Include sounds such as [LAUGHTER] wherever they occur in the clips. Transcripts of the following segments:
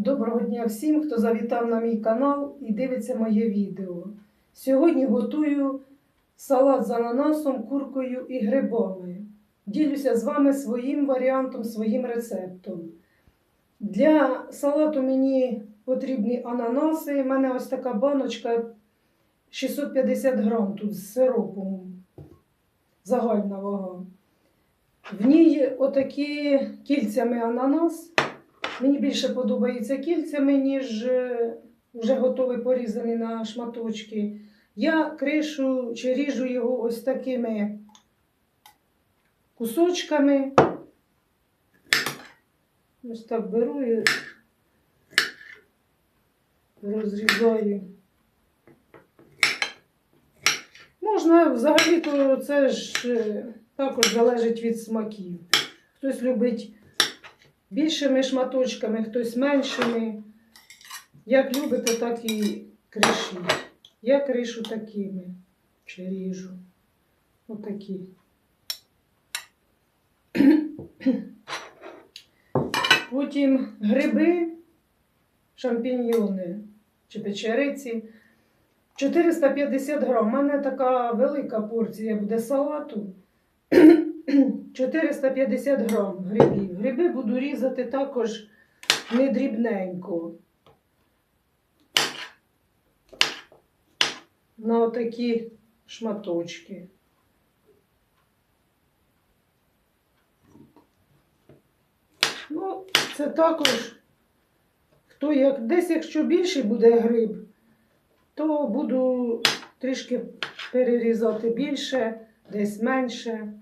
Доброго дня всім, хто завітав на мій канал і дивиться моє відео. Сьогодні готую салат з ананасом, куркою і грибами. Ділюся з вами своїм варіантом, своїм рецептом. Для салату мені потрібні ананаси. У мене ось така баночка 650 грам тут з сиропом. Загальна вага. В ній отакі кільцями ананас. Мені більше подобається кільцями, ніж е, вже готовий порізаний на шматочки. Я кришу чи ріжу його ось такими кусочками. Ось так беру і розрізаю. Можна взагалі, то це ж е, також залежить від смаків. Хтось любить більшими шматочками, хтось меншими. Як любите, так і кришіть. Я кришу такими чи ріжу. Отакі. Потім гриби, шампіньйони чи печериці. 450 грам. У мене така велика порція буде салату. 450 грам грибів. Гриби буду різати також не дрібненько. На отакі шматочки. Ну, це також, хто як, десь якщо більший буде гриб, то буду трішки перерізати більше, десь менше.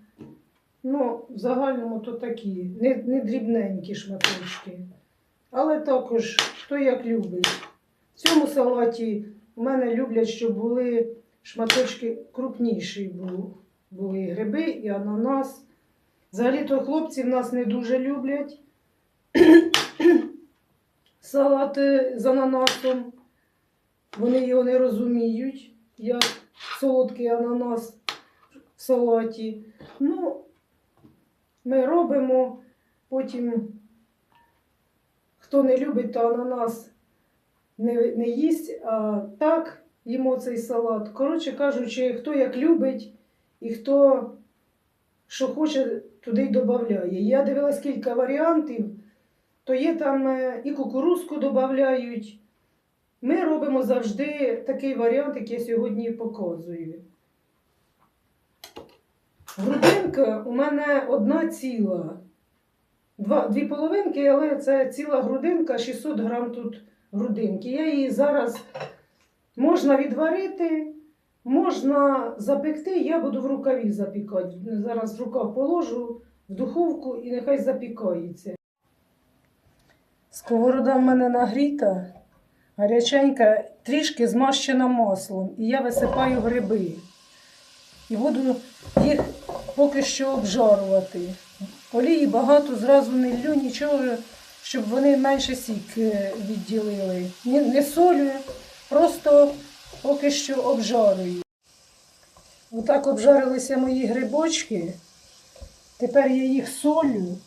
Ну, в загальному то такі, не, не дрібненькі шматочки. Але також хто як любить. В цьому салаті у мене люблять, щоб були шматочки крупніші бу- були і гриби, і ананас. Взагалі-то хлопці в нас не дуже люблять [CLEARS THROAT] салати з ананасом. Вони його не розуміють, як солодкий ананас в салаті. Ну, ми робимо, потім хто не любить, то ананас не, не їсть, а так їмо цей салат. Коротше кажучи, хто як любить і хто що хоче, туди й додає. Я дивилась кілька варіантів, то є там е, і кукурузку додають. Ми робимо завжди такий варіант, який я сьогодні показую. Грудинка у мене одна ціла. Два, дві половинки, але це ціла грудинка, 600 грам тут грудинки. Я її зараз можна відварити, можна запекти, я буду в рукаві запікати. Зараз в рукав положу в духовку і нехай запікається. Сковорода в мене нагріта, гаряченька, трішки змащена маслом. І я висипаю гриби. І буду їх поки що обжарувати. Олії багато зразу не лью, нічого, щоб вони менше сік е, відділили. Не, не солю, просто поки що обжарую. Отак обжарилися мої грибочки. Тепер я їх солю.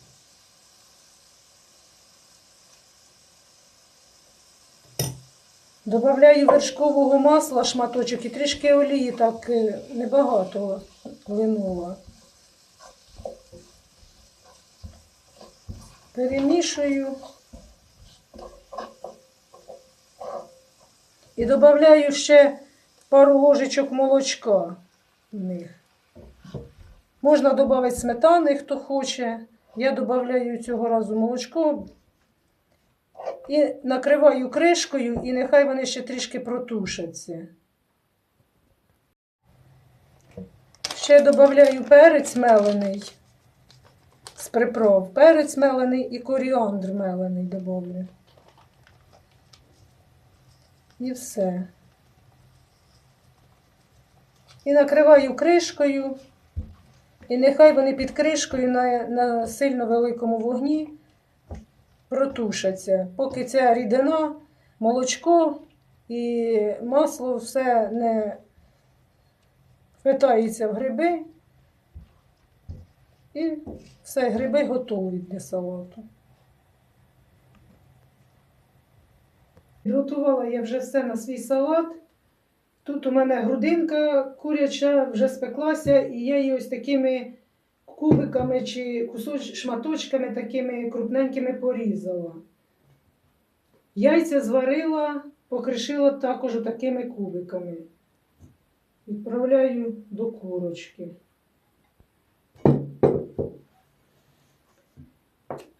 Добавляю вершкового масла шматочок і трішки олії, так е, небагато линула. Перемішую. І додаю ще пару ложечок молочка в них. Можна додати сметани, хто хоче. Я додаю цього разу молочко і накриваю кришкою, і нехай вони ще трішки протушаться. Ще додаю перець мелений з приправ. Перець мелений і коріандр мелений додаю. І все. І накриваю кришкою. І нехай вони під кришкою на, на сильно великому вогні протушаться, поки ця рідина, молочко і масло все не впитається в гриби. І все, гриби готові для салату. Підготувала я вже все на свій салат. Тут у мене грудинка куряча вже спеклася, і я її ось такими кубиками чи кусоч... шматочками такими крупненькими порізала. Яйця зварила, покришила також такими кубиками. Відправляю до курочки.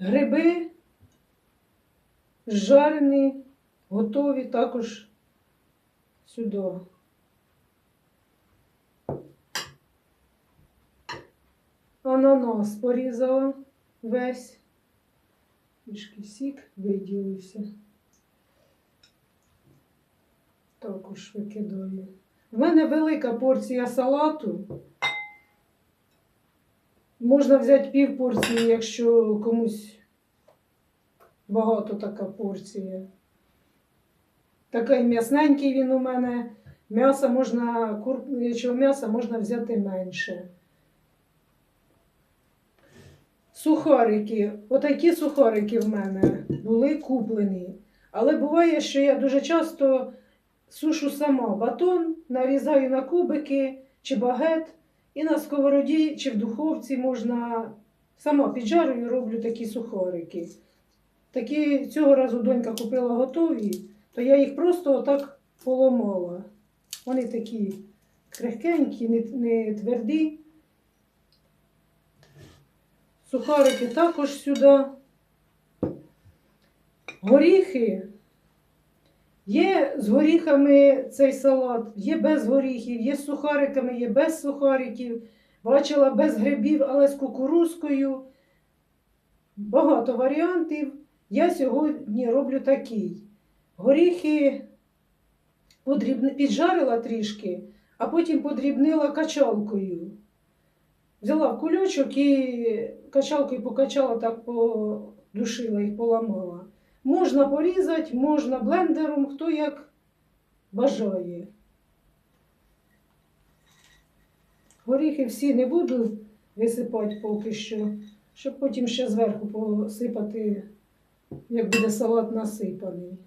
Гриби жарені, готові також сюди. Ананас порізала весь. Трішки сік виділився. Також викидаю. В мене велика порція салату. Можна взяти пів порції, якщо комусь багато така порція. Такий м'ясненький він у мене. М'яса можна, курячого м'яса можна взяти менше. Сухарики. Отакі сухарики в мене були куплені. Але буває, що я дуже часто сушу сама батон, нарізаю на кубики чи багет, і на сковороді чи в духовці можна сама піджарую, роблю такі сухарики. Такі цього разу донька купила готові, то я їх просто отак поломала. Вони такі крихкенькі, не, не тверді. Сухарики також сюди. Горіхи. Є з горіхами цей салат, є без горіхів, є з сухариками, є без сухариків. Бачила без грибів, але з кукурузкою. Багато варіантів. Я сьогодні роблю такий. Горіхи подрібни... піджарила трішки, а потім подрібнила качалкою. Взяла в кульочок і качалкою покачала, так подушила їх, поламала. Можна порізати, можна блендером, хто як бажає. Горіхи всі не буду висипати поки що, щоб потім ще зверху посипати, як буде салат насипаний.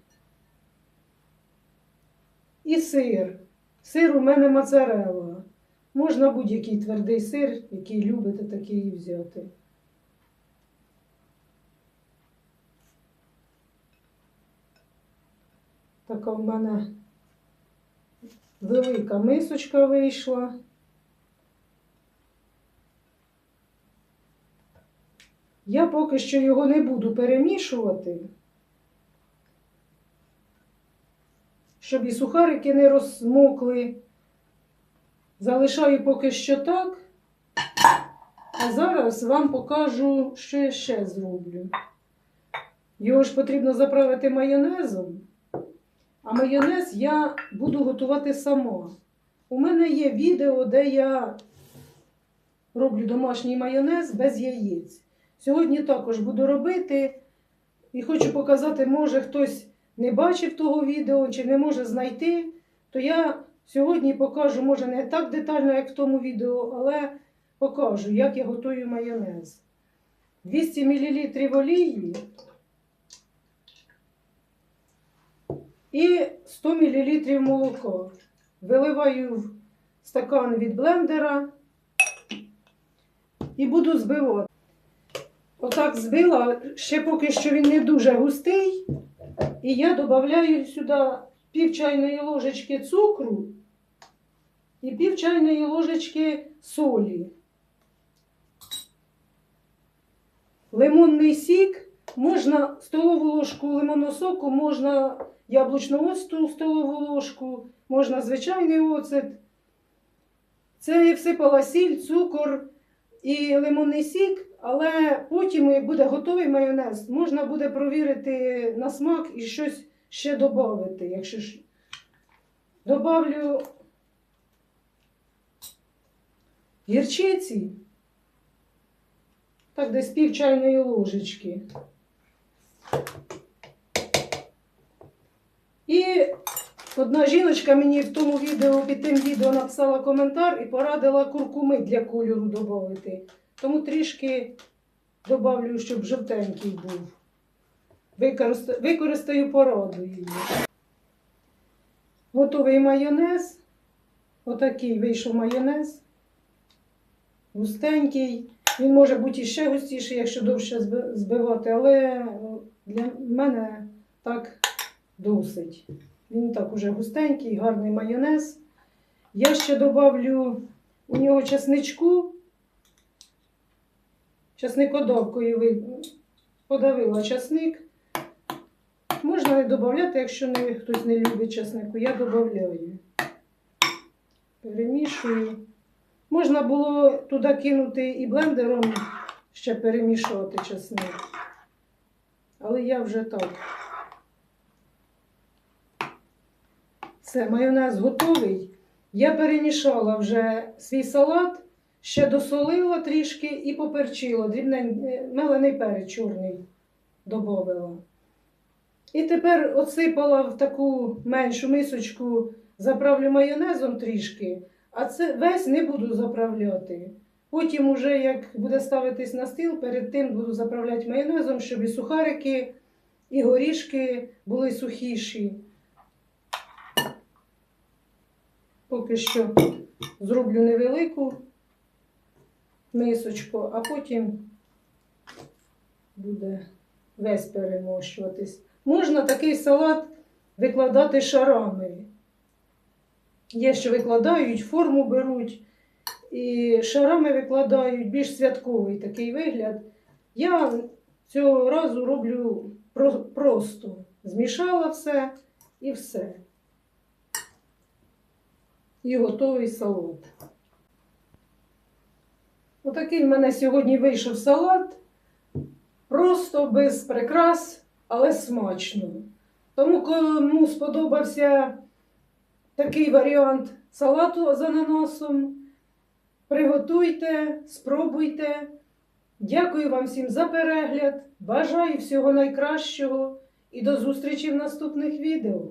І сир. Сир у мене моцарелла. Можна будь-який твердий сир, який любите, такий взяти. Така в мене велика мисочка вийшла. Я поки що його не буду перемішувати, щоб і сухарики не розмокли. Залишаю поки що так. А зараз вам покажу, що я ще зроблю. Його ж потрібно заправити майонезом. А майонез я буду готувати сама. У мене є відео, де я роблю домашній майонез без яєць. Сьогодні також буду робити і хочу показати, може хтось не бачив того відео чи не може знайти, то я сьогодні покажу, може не так детально, як в тому відео, але покажу, як я готую майонез. 200 мл олії і 100 мл молока. Виливаю в стакан від блендера і буду збивати. Отак збила, ще поки що він не дуже густий. І я додаю сюди пів чайної ложечки цукру і пів чайної ложечки солі. Лимонний сік, можна столову ложку лимонного соку, можна яблучну оцту столову ложку, можна звичайний оцет. Це я всипала сіль, цукор і лимонний сік, але потім, буде готовий майонез, можна буде провірити на смак і щось ще додати. Якщо ж добавлю гірчиці, так десь пів чайної ложечки. І одна жіночка мені в тому відео під тим відео написала коментар і порадила куркуми для кольору додати. Тому трішки добавлю, щоб жовтенький був. Використаю, використаю пораду її. Готовий майонез. Отакий вийшов майонез. Густенький. Він може бути іще густіший, якщо довше збивати, але для мене так досить. Він так уже густенький, гарний майонез. Я ще додавлю у нього чесничку. Часникодавкою ви- подавила часник. Можна не додати, якщо не, хтось не любить часнику, я додаю. Перемішую. Можна було туди кинути і блендером ще перемішувати часник. Але я вже так. Все, майонез готовий. Я перемішала вже свій салат, ще досолила трішки і поперчила. Дрібнень, мелений перець чорний додавила. І тепер отсипала в таку меншу мисочку, заправлю майонезом трішки, а це весь не буду заправляти. Потім, уже як буде ставитись на стіл, перед тим буду заправляти майонезом, щоб і сухарики, і горішки були сухіші. Поки що зроблю невелику мисочку, а потім буде весь перемощуватись. Можна такий салат викладати шарами. Є, що викладають, форму беруть і шарами викладають більш святковий такий вигляд. Я цього разу роблю просто. Змішала все і все. І готовий салат. Отакий в мене сьогодні вийшов салат. Просто без прикрас, але смачно. Тому кому сподобався такий варіант салату з ананасом, приготуйте, спробуйте. Дякую вам всім за перегляд. Бажаю всього найкращого і до зустрічі в наступних відео.